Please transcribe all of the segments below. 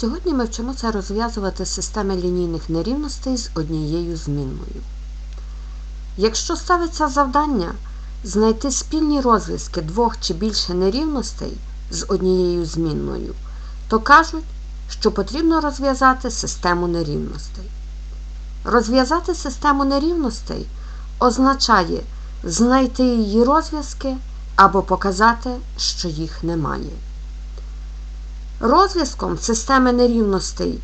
Сьогодні ми вчимося розв'язувати системи лінійних нерівностей з однією змінною. Якщо ставиться завдання знайти спільні розв'язки двох чи більше нерівностей з однією змінною, то кажуть, що потрібно розв'язати систему нерівностей. Розв'язати систему нерівностей означає знайти її розв'язки або показати, що їх немає. Розв'язком системи нерівностей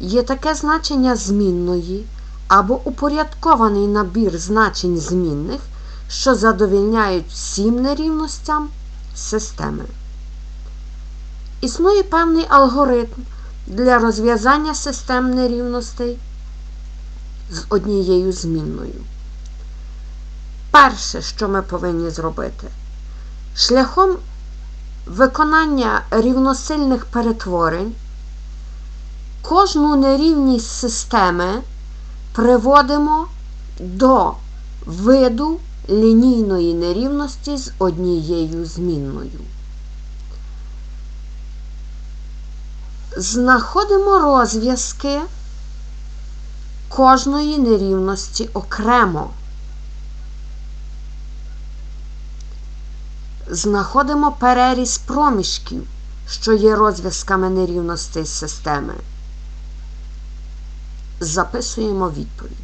є таке значення змінної або упорядкований набір значень змінних, що задовільняють всім нерівностям системи. Існує певний алгоритм для розв'язання систем нерівностей з однією змінною. Перше, що ми повинні зробити, шляхом виконання рівносильних перетворень кожну нерівність системи приводимо до виду лінійної нерівності з однією змінною. Знаходимо розв'язки кожної нерівності окремо. Знаходимо переріз проміжків, що є розв'язками нерівностей системи. Записуємо відповіді.